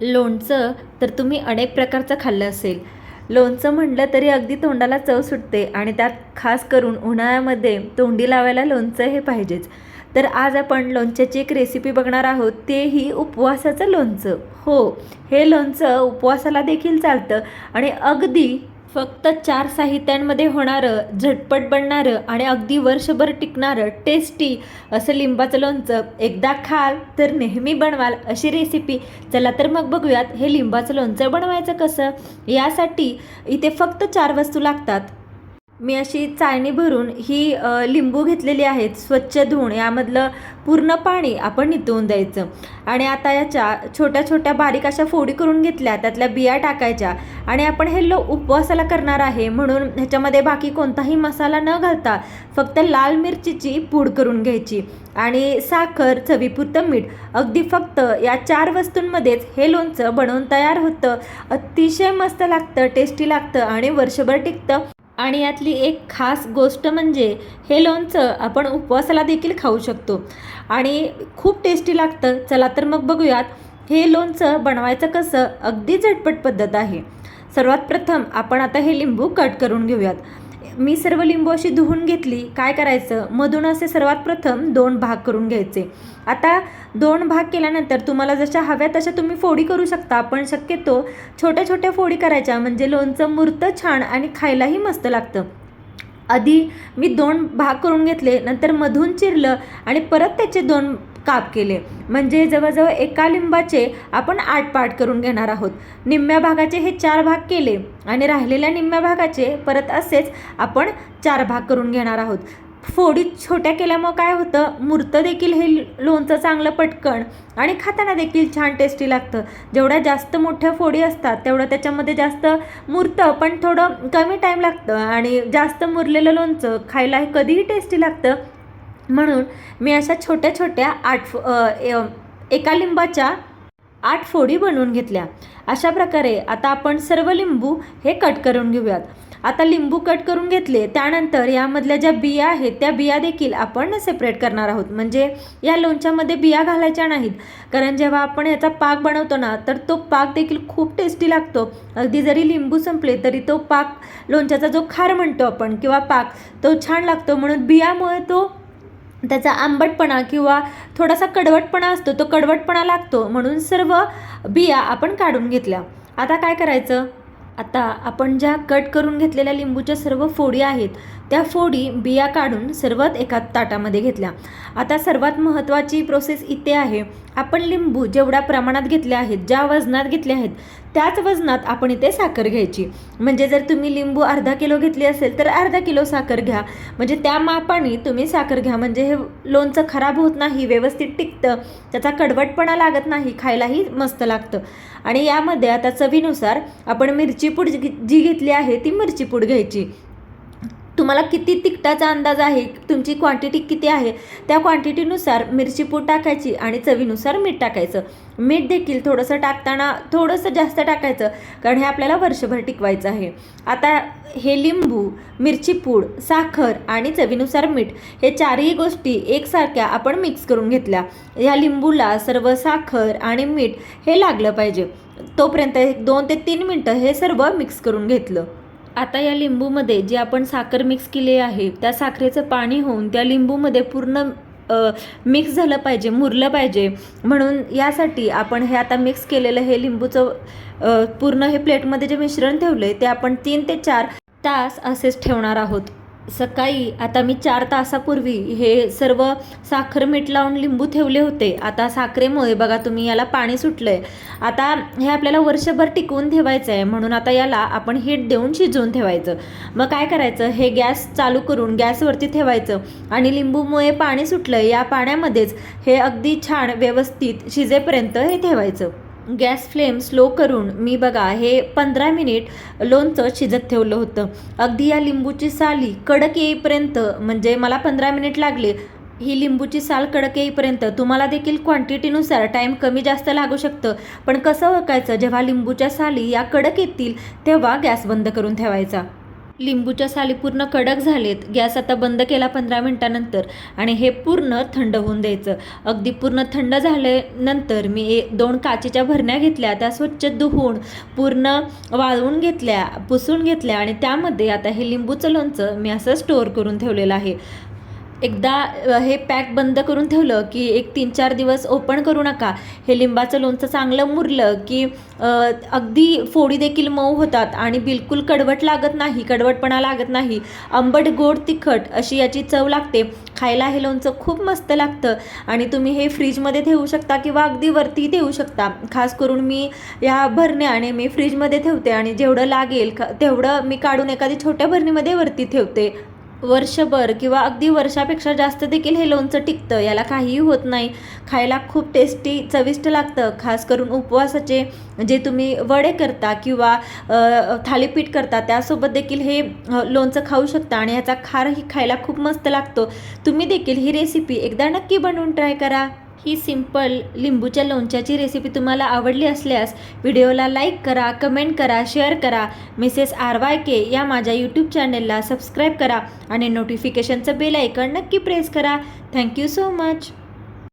लोणचं तर तुम्ही अनेक प्रकारचं खाल्लं असेल. लोणचं म्हटलं तरी अगदी तोंडाला चव सुटते आणि त्यात खास करून उन्हाळ्यामध्ये तोंडी लावायला लोणचं हे पाहिजेच. तर आज आपण लोणच्याची एक रेसिपी बघणार आहोत तेही उपवासाचं लोणचं. हो हे लोणचं उपवासाला देखील चालतं आणि अगदी फक्त चार साहित्यांमध्ये होणारं झटपट बनणारं आणि अगदी वर्षभर टिकणारं टेस्टी असं लिंबाचं लोणचं एकदा खाल तर नेहमी बनवाल अशी रेसिपी चला तर मग बघूयात हे लिंबाचं लोणचं बनवायचं कसं? यासाठी इथे फक्त चार वस्तू लागतात. मी अशी चाळणी भरून ही लिंबू घेतलेली आहेत स्वच्छ धुवून. यामधलं पूर्ण पाणी आपण निथळून द्यायचं. आणि आता याच्या छोट्या छोट्या बारीक अशा फोडी करून घेतल्या त्यातल्या बिया टाकायच्या. आणि आपण हे लो उपवासाला करणार आहे म्हणून ह्याच्यामध्ये बाकी कोणताही मसाला न घालता फक्त लाल मिरचीची पूड करून घ्यायची. आणि साखर चवीपुरतं मीठ. अगदी फक्त या चार वस्तूंमध्येच हे लोणचं बनवून तयार होतं. अतिशय मस्त लागतं टेस्टी लागतं आणि वर्षभर टिकतं. आणि यातली एक खास गोष्ट म्हणजे हे लोणचं आपण उपवासाला देखील खाऊ शकतो. आणि खूप टेस्टी लागतं. चला तर मग बघूयात हे लोणचं बनवायचं कसं? अगदी झटपट पद्धत आहे. सर्वात प्रथम आपण आता हे लिंबू कट करून घेऊयात. मी सर्व लिंबू अशी धुवून घेतली. काय करायचं? मधून असे सर्वात प्रथम दोन भाग करून घ्यायचे. आता दोन भाग केल्यानंतर तुम्हाला जशा हव्या तशा तुम्ही फोडी करू शकता. पण शक्यतो छोट्या छोट्या फोडी करायच्या. म्हणजे लोणचं मुरतं छान आणि खायलाही मस्त लागतं. आधी मी दोन भाग करून घेतले. नंतर मधून चिरलं आणि परत त्याचे दोन काप केले. म्हणजे जवळजवळ एका लिंबाचे आपण आठ पाठ करून घेणार आहोत. निम्म्या भागाचे हे चार भाग केले आणि राहिलेल्या निम्म्या भागाचे परत असेच आपण चार भाग करून घेणार आहोत. फोडी छोट्या केल्यामुळं काय होतं? मुरतं देखील हे लोणचं चांगलं पटकन आणि खाताना देखील छान टेस्टी लागतं. जेवढ्या जास्त मोठ्या फोडी असतात तेवढं त्याच्यामध्ये जास्त मुरतं पण थोडं कमी टाईम लागतं आणि जास्त मुरलेलं लोणचं खायला हे कधीही टेस्टी लागतं. म्हणून मी अशा छोट्या छोट्या आठ फो- एका लिंबाच्या आठ फोडी बनवून घेतल्या. अशा प्रकारे आता आपण सर्व लिंबू हे कट करून घेऊयात. आता लिंबू कट करून घेतले त्यानंतर यामधल्या ज्या बिया आहेत त्या बिया देखील आपण सेपरेट करणार आहोत. म्हणजे या लोणच्यामध्ये बिया घालायच्या नाहीत. कारण जेव्हा आपण याचा पाक बनवतो ना तर तो पाक देखील खूप टेस्टी लागतो. अगदी जरी लिंबू संपले तरी तो पाक लोणच्याचा जो खार म्हणतो आपण किंवा पाक तो छान लागतो. म्हणून बियामुळे तो त्याचा आंबटपणा किंवा थोडासा कडवटपणा असतो तो कडवटपणा लागतो. म्हणून सर्व बिया आपण काढून घेतल्या. आता काय करायचं? आता आपण ज्या कट करून घेतलेल्या लिंबूच्या सर्व फोडी आहेत त्या फोडी बिया काढून सर्वात एका ताटामध्ये घेतल्या. आता सर्वात महत्त्वाची प्रोसेस इथे आहे. आपण लिंबू जेवढ्या प्रमाणात घेतले आहेत ज्या वजनात घेतले आहेत त्याच वजनात आपण इथे साखर घ्यायची. म्हणजे जर तुम्ही लिंबू अर्धा किलो घेतली असेल तर अर्धा किलो साखर घ्या. म्हणजे त्या मापाने तुम्ही साखर घ्या. म्हणजे हे लोणचं खराब होत नाही व्यवस्थित टिकतं त्याचा कडवटपणा लागत नाही खायलाही मस्त लागतं. आणि यामध्ये आता चवीनुसार आपण मिरची पूड जी जी घेतली आहे ती मिरची पूड घ्यायची. तुम्हाला किती तिखटाचा अंदाज आहे? तुमची क्वांटिटी किती आहे? त्या क्वांटिटीनुसार मिरची पूड टाकायची आणि चवीनुसार मीठ टाकायचं. मीठ देखील थोडंसं टाकताना थोडंसं जास्त टाकायचं कारण हे आपल्याला वर्षभर टिकवायचं आहे. आता हे लिंबू मिरची पूड साखर आणि चवीनुसार मीठ हे चारही गोष्टी एकसारख्या आपण मिक्स करून घेतल्या. ह्या लिंबूला सर्व साखर आणि मीठ हे लागलं पाहिजे. तोपर्यंत एक दोन ते तीन मिनटं हे सर्व मिक्स करून घेतलं. आता या लिंबूमध्ये जी आपण साखर मिक्स केली आहे त्या साखरेचं पाणी होऊन त्या लिंबूमध्ये पूर्ण मिक्स झालं पाहिजे मुरलं पाहिजे. म्हणून यासाठी आपण हे आता मिक्स केलेलं हे लिंबूचं पूर्ण हे प्लेटमध्ये जे मिश्रण ठेवलं आहे ते आपण तीन ते चार तास असेच ठेवणार आहोत. सकाळी आता मी चार तासापूर्वी हे सर्व साखर मीठ लावून लिंबू ठेवले होते. आता साखरेमुळे बघा तुम्ही याला पाणी सुटलं आहे आता हे आपल्याला वर्षभर टिकवून ठेवायचं आहे म्हणून आता याला आपण हीट देऊन शिजवून ठेवायचं. मग काय करायचं? हे गॅस चालू करून गॅसवरती ठेवायचं. आणि लिंबूमुळे पाणी सुटलं या पाण्यामध्येच हे अगदी छान व्यवस्थित शिजेपर्यंत हे ठेवायचं. गॅस फ्लेम स्लो करून मी बघा हे पंधरा मिनिट लोणचं शिजत ठेवलं होतं. अगदी या लिंबूची साली कडक येईपर्यंत म्हणजे मला पंधरा मिनिट लागले ही लिंबूची साल कडक येईपर्यंत तुम्हाला देखील क्वांटिटीनुसार टाईम कमी जास्त लागू शकतं. पण कसं ओळखायचं जेव्हा लिंबूच्या साली या कडक येतील तेव्हा गॅस बंद करून ठेवायचा. लिंबूच्या साली पूर्ण कडक झालेत. गॅस आता बंद केला पंधरा मिनटानंतर आणि हे पूर्ण थंड होऊन द्यायचं. अगदी पूर्ण थंड झाल्यानंतर मी ए दोन काचेच्या भरण्या घेतल्या. त्या स्वच्छ धुवून पूर्ण वाळवून घेतल्या पुसून घेतल्या आणि त्यामध्ये आता हे लिंबूचं लोणचं मी असं स्टोअर करून ठेवलेलं आहे. एकदा हे पॅक बंद करून ठेवलं की एक तीन चार दिवस ओपन करू नका. हे लिंबाचं लोणचं चांगलं मुरलं की अगदी फोडी देखील मऊ होतात आणि बिलकुल कडवट लागत नाही कडवटपणा लागत नाही. आंबट गोड तिखट अशी याची चव लागते. खायला हे लोणचं खूप मस्त लागतं आणि तुम्ही हे फ्रीजमध्ये ठेवू शकता किंवा अगदी वरती ठेवू शकता. खास करून मी या भरण्याने मी फ्रीजमध्ये ठेवते आणि जेवढं लागेल तेवढं मी काढून एखादी छोट्या भरणीमध्ये वरती ठेवते. वर्षभर किंवा अगदी वर्षापेक्षा जास्त देखील हे लोणचं टिकतं. याला काहीही होत नाही. खायला खूप टेस्टी चविष्ट लागतं. खास करून उपवासाचे जे तुम्ही वडे करता किंवा थालीपीठ करता त्यासोबत देखील हे लोणचं खाऊ शकता आणि ह्याचा खारही खायला खूप मस्त लागतो. तुम्ही देखील ही रेसिपी एकदा नक्की बनवून ट्राय करा. ही सिंपल लिंबूच्या लोणच्याची रेसिपी तुम्हाला आवडली असल्यास व्हिडिओला लाईक करा कमेंट करा शेअर करा. मिसेस आर वाय के या माझ्या यूट्यूब चॅनेलला सबस्क्राईब करा आणि नोटिफिकेशनचं बेल आयकॉन नक्की प्रेस करा. Thank you so much